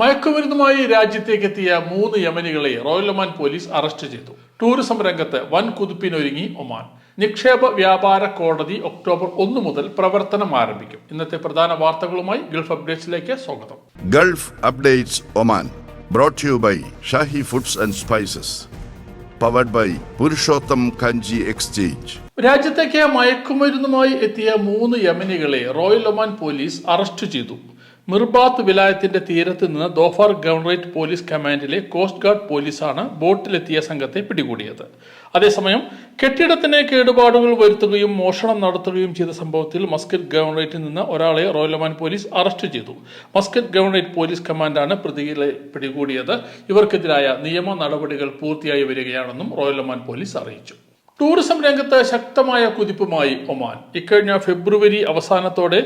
മയക്കുമരുന്നുമായി രാജ്യത്തേക്ക് എത്തിയ മൂന്ന് യമനികളെ റോയൽ ഒമാൻ പോലീസ് അറസ്റ്റ് ചെയ്തു. ടൂറിസം രംഗത്ത് വൻ കുതിപ്പിനൊരുങ്ങി ഒമാൻ. നിക്ഷേപ വ്യാപാര കോടതി ഒക്ടോബർ ഒന്ന് മുതൽ പ്രവർത്തനം ആരംഭിക്കും. ഇന്നത്തെ പ്രധാന വാർത്തകളുമായി ഗൾഫ് അപ്ഡേറ്റ്സിലേക്ക് സ്വാഗതം. Gulf updates Oman brought you by Shahi foods and spices powered by Purushottam Kanji exchange. രാജ്യത്തേക്ക് മയക്കുമരുന്നുമായി എത്തിയ മൂന്ന് യമനികളെ റോയൽ ഒമാൻ പോലീസ് അറസ്റ്റ് ചെയ്തു. മിർബാത്ത് വിലായത്തിന്റെ തീരത്ത് നിന്ന് ദോഫാർ ഗവർണറേറ്റ് പോലീസ് കമാൻഡിലെ കോസ്റ്റ് ഗാർഡ് പോലീസാണ് ബോട്ടിലെത്തിയ സംഘത്തെ പിടികൂടിയത്. അതേസമയം കെട്ടിടത്തിന് കേടുപാടുകൾ വരുത്തുകയും മോഷണം നടത്തുകയും ചെയ്ത സംഭവത്തിൽ മസ്കറ്റ് ഗവർണറേറ്റിൽ നിന്ന് ഒരാളെ റോയൽ ഒമാൻ പോലീസ് അറസ്റ്റ് ചെയ്തു. മസ്കറ്റ് ഗവർണറേറ്റ് പോലീസ് കമാൻഡാണ് പ്രതികളെ പിടികൂടിയത്. ഇവർക്കെതിരായ നിയമ നടപടികൾ പൂർത്തിയായി വരികയാണെന്നും റോയൽ ഒമാൻ പോലീസ് അറിയിച്ചു. ടൂറിസം രംഗത്ത് ശക്തമായ കുതിപ്പുമായി ഒമാൻ. ഇക്കഴിഞ്ഞ ഫെബ്രുവരി അവസാനത്തോടെ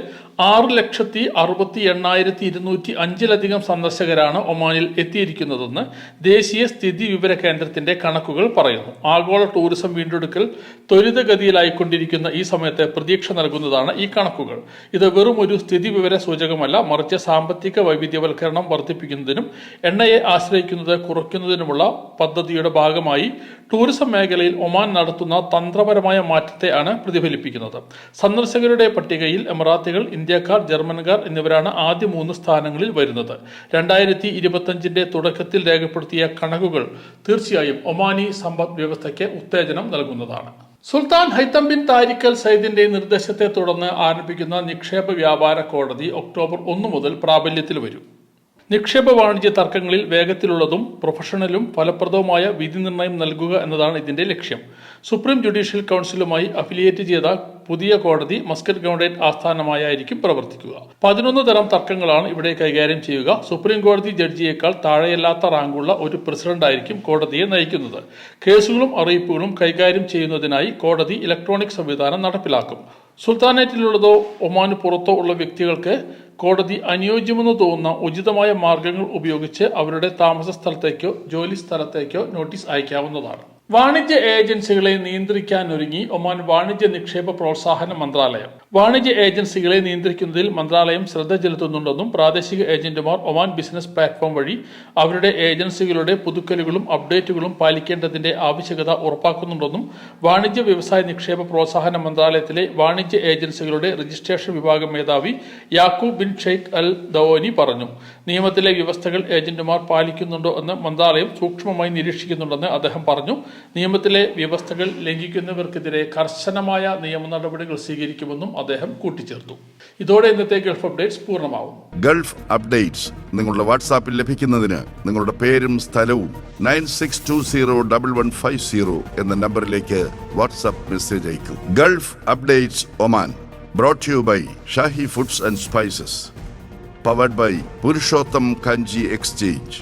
ആറ് ലക്ഷത്തി അറുപത്തി എണ്ണായിരത്തി ഇരുന്നൂറ്റി അഞ്ചിലധികം സന്ദർശകരാണ് ഒമാനിൽ എത്തിയിരിക്കുന്നതെന്ന് ദേശീയ സ്ഥിതി വിവര കേന്ദ്രത്തിന്റെ കണക്കുകൾ പറയുന്നു. ആഗോള ടൂറിസം വീണ്ടെടുക്കൽ ത്വരിതഗതിയിലായിക്കൊണ്ടിരിക്കുന്ന ഈ സമയത്ത് പ്രതീക്ഷ നൽകുന്നതാണ് ഈ കണക്കുകൾ. ഇത് വെറും ഒരു സ്ഥിതി വിവര സൂചകമല്ല മറിച്ച് സാമ്പത്തിക വൈവിധ്യവൽക്കരണം വർദ്ധിപ്പിക്കുന്നതിനും എണ്ണയെ ആശ്രയിക്കുന്നത് കുറയ്ക്കുന്നതിനുമുള്ള പദ്ധതിയുടെ ഭാഗമായി ടൂറിസം മേഖലയിൽ ഒമാൻ നടത്തുന്ന തന്ത്രപരമായ മാറ്റത്തെയാണ് പ്രതിഫലിപ്പിക്കുന്നത്. സന്ദർശകരുടെ പട്ടികയിൽ എമറാത്തികൾ ഇന്ത്യക്കാർ ജർമ്മൻകാർ എന്നിവരാണ് ആദ്യ മൂന്ന് സ്ഥാനങ്ങളിൽ വരുന്നത്. രണ്ടായിരത്തി ഇരുപത്തഞ്ചിന്റെ തുടക്കത്തിൽ രേഖപ്പെടുത്തിയ കണക്കുകൾ തീർച്ചയായും ഒമാനി സമ്പദ് വ്യവസ്ഥയ്ക്ക് ഉത്തേജനം നൽകുന്നതാണ്. സുൽത്താൻ ഹൈത്തം ബിൻ താരിഖൽ സയ്യിദിന്റെ നിർദ്ദേശത്തെ തുടർന്ന് ആരംഭിക്കുന്ന നിക്ഷേപ വ്യാപാര കോടതി ഒക്ടോബർ ഒന്ന് മുതൽ പ്രാബല്യത്തിൽ വരും. നിക്ഷേപ വാണിജ്യ തർക്കങ്ങളിൽ വേഗത്തിലുള്ളതും പ്രൊഫഷണലും ഫലപ്രദവുമായ വിധി നിർണയം നൽകുക എന്നതാണ് ഇതിന്റെ ലക്ഷ്യം. സുപ്രീം ജുഡീഷ്യൽ കൗൺസിലുമായി അഫിലിയേറ്റ് ചെയ്ത പുതിയ കോടതി മസ്കറ്റ് ഗവൺമെന്റ് ആസ്ഥാനമായായിരിക്കും പ്രവർത്തിക്കുക. പതിനൊന്ന് തരം തർക്കങ്ങളാണ് ഇവിടെ കൈകാര്യം ചെയ്യുക. സുപ്രീം കോടതി ജഡ്ജിയേക്കാൾ താഴെയല്ലാത്ത റാങ്കുള്ള ഒരു പ്രസിഡന്റ് ആയിരിക്കും കോടതിയെ നയിക്കുന്നത്. കേസുകളും അറിയിപ്പുകളും കൈകാര്യം ചെയ്യുന്നതിനായി കോടതി ഇലക്ട്രോണിക് സംവിധാനം നടപ്പിലാക്കും. സുൽത്താനേറ്റിലുള്ളതോ ഒമാന് പുറത്തോ ഉള്ള വ്യക്തികൾക്ക് കോടതി അനുയോജ്യമെന്ന് തോന്നുന്ന ഉചിതമായ മാർഗങ്ങൾ ഉപയോഗിച്ച് അവരുടെ താമസ സ്ഥലത്തേക്കോ ജോലി സ്ഥലത്തേക്കോ നോട്ടീസ് അയക്കാവുന്നതാണ്. വാണിജ്യ ഏജൻസികളെ നിയന്ത്രിക്കാനൊരുങ്ങി ഒമാൻ വാണിജ്യ നിക്ഷേപ പ്രോത്സാഹന മന്ത്രാലയം. വാണിജ്യ ഏജൻസികളെ നിയന്ത്രിക്കുന്നതിൽ മന്ത്രാലയം ശ്രദ്ധ ചെലുത്തുന്നുണ്ടെന്നും പ്രാദേശിക ഏജന്റുമാർ ഒമാൻ ബിസിനസ് പ്ലാറ്റ്ഫോം വഴി അവരുടെ ഏജൻസികളുടെ പുതുക്കലുകളും അപ്ഡേറ്റുകളും പാലിക്കേണ്ടതിന്റെ ആവശ്യകത ഉറപ്പാക്കുന്നുണ്ടെന്നും വാണിജ്യ വ്യവസായ നിക്ഷേപ പ്രോത്സാഹന മന്ത്രാലയത്തിലെ വാണിജ്യ ഏജൻസികളുടെ രജിസ്ട്രേഷൻ വിഭാഗം മേധാവി Yaqoob bin Sheikh al Dawoni പറഞ്ഞു. നിയമത്തിലെ വ്യവസ്ഥകൾ ഏജന്റുമാർ പാലിക്കുന്നുണ്ടോ എന്ന് മന്ത്രാലയം സൂക്ഷ്മമായി നിരീക്ഷിക്കുന്നുണ്ടെന്ന് അദ്ദേഹം പറഞ്ഞു. നിയമത്തിലെ വ്യവസ്ഥകൾ ലംഘിക്കുന്നവർക്കെതിരെ കർശനമായ നിയമ നടപടികൾ സ്വീകരിക്കുമെന്നും അദ്ദേഹം കൂട്ടിച്ചേർത്തു. ഇതോടെ ഇന്നത്തെ ഗൾഫ് അപ്ഡേറ്റ്സ് പൂർണമാവും ഗൾഫ് അപ്ഡേറ്റ്സ് നിങ്ങളുടെ വാട്സാപ്പിൽ ലഭിക്കുന്നതിന് നിങ്ങളുടെ പേരും സ്ഥലവും nine six two zero double one five zero എന്ന നമ്പറിലേക്ക് വാട്സാപ്പ് മെസ്സേജ് അയക്കും. Gulf updates Oman brought you by Shahi foods and spices powered by Purushottam Kanji exchange